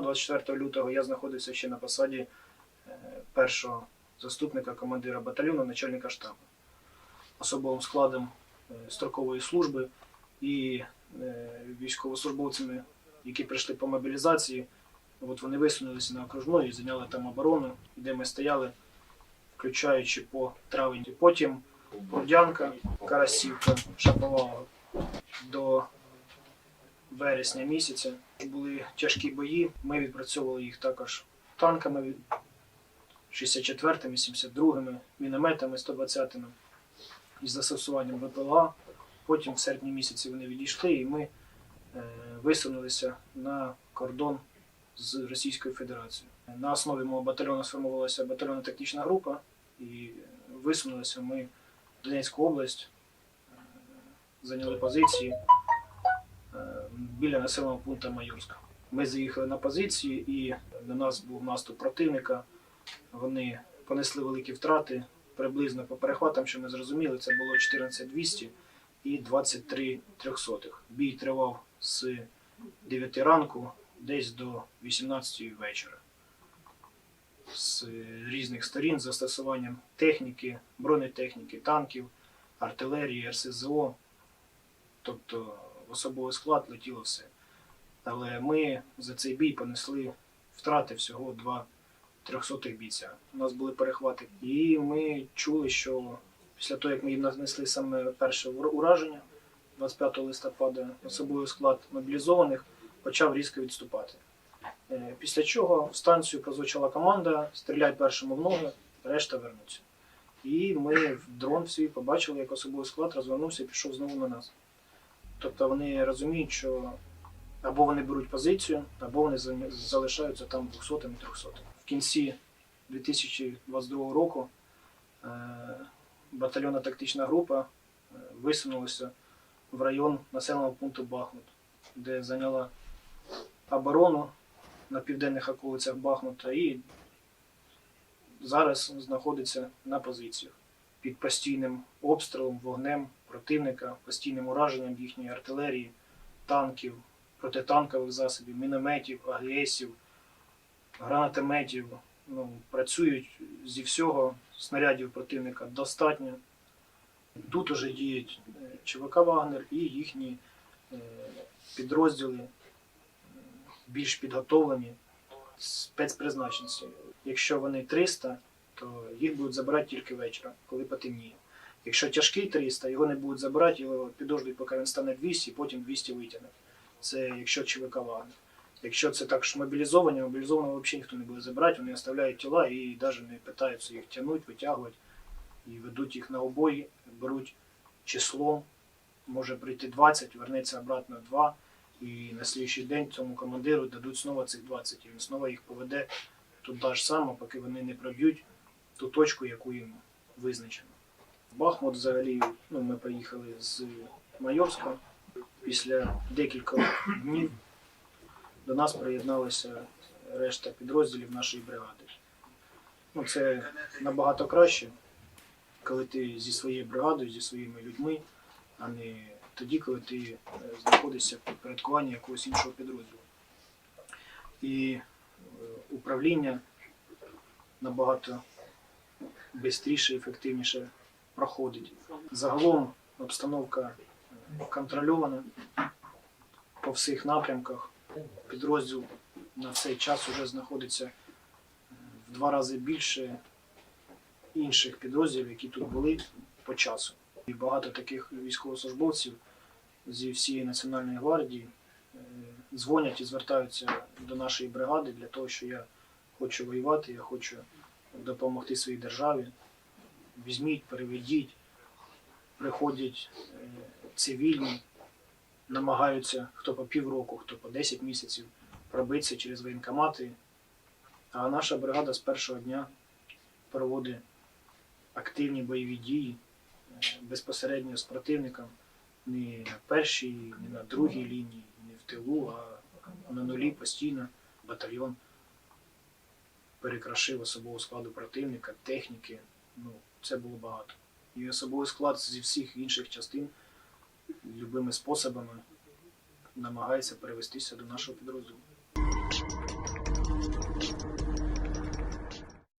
24 лютого я знаходився ще на посаді е, першого заступника командира батальйону, начальника штабу, особовим складом е, строкової служби і е, військовослужбовцями, які прийшли по мобілізації. От вони висунулися на окружну і зайняли там оборону, де ми стояли, включаючи по травень. Потім Бордянка, Карасівка, Шаповалова до вересня місяця. Були тяжкі бої. Ми відпрацьовували їх також танками 64-ми, 72-ми, мінометами 120-ми із застосуванням ВПЛА. Потім в серпні місяці вони відійшли і ми е, висунулися на кордон з Російською Федерацією. На основі мого батальйону сформувалася батальйонна тактична група і висунулися ми в Донецьку область, е, зайняли позиції біля населеного пункту Майорська. Ми заїхали на позиції і на нас був наступ противника. Вони понесли великі втрати. Приблизно по перехватам, що ми зрозуміли, це було 14200 і 23 трьохсотих. Бій тривав з 9 ранку десь до 18 вечора. З різних сторін застосуванням техніки, бронетехніки, танків, артилерії, РСЗО. Тобто особовий склад летіло все. Але ми за цей бій понесли втрати всього два трьохсотих бійця. У нас були перехвати. І ми чули, що після того, як ми їм нанесли саме перше ураження 25 листопада, особовий склад мобілізованих почав різко відступати. Е, Після чого в станцію прозвучала команда стріляй першому в ноги, решта вернуться. І ми в дрон свій побачили, як особовий склад розвернувся і пішов знову на нас. Тобто вони розуміють, що або вони беруть позицію, або вони залишаються там 200 і 300 В кінці 2022 року е, батальйонна тактична група е, висунулася в район населеного пункту Бахмут, де зайняла оборону на південних околицях Бахмута і зараз знаходиться на позиціях під постійним обстрілом, вогнем противника, постійним ураженням їхньої артилерії, танків, протитанкових засобів, мінометів, АГСів, гранатометів. Ну, працюють зі всього, снарядів противника достатньо. Тут уже діють е, ЧВК Вагнер і їхні е, підрозділи е, більш підготовлені спецпризначенці. Якщо вони 300, то їх будуть забирати тільки вечора, коли потемніє. Якщо тяжкий 300, його не будуть забирати, його підождуть, поки він стане 200, і потім 200 витягне. Це якщо ЧВК Вагнер. Якщо це також мобілізовані, мобілізованого взагалі ніхто не буде забирати, вони оставляють тіла і навіть не питаються їх тягнути, витягувати і ведуть їх на обої, беруть числом, може прийти 20, вернеться обратно 2, і на слідчий день цьому командиру дадуть знову цих 20, і він знову їх поведе туди ж само, поки вони не проб'ють ту точку, яку їм визначено. Бахмут взагалі, ну, ми поїхали з Майорська. Після декількох днів до нас приєдналася решта підрозділів нашої бригади. Ну, це набагато краще, коли ти зі своєю бригадою, зі своїми людьми, а не тоді, коли ти е, знаходишся в підпорядкуванні якогось іншого підрозділу. І е, управління набагато швидше і ефективніше проходить. Загалом обстановка е, контрольована по всіх напрямках. Підрозділ на цей час вже знаходиться е, в два рази більше інших підрозділів, які тут були по часу. І багато таких військовослужбовців зі всієї Національної гвардії е, дзвонять і звертаються до нашої бригади для того, що я хочу воювати, я хочу допомогти своїй державі. Візьміть, переведіть, приходять е, цивільні, намагаються хто по півроку, хто по 10 місяців пробитися через воєнкомати. А наша бригада з першого дня проводить активні бойові дії е, безпосередньо з противником не на першій, не на другій лінії, не в тилу, а на нулі постійно батальйон перекрашив особового складу противника, техніки. Ну, це було багато. І особовий склад зі всіх інших частин любими способами намагається перевестися до нашого підрозділу.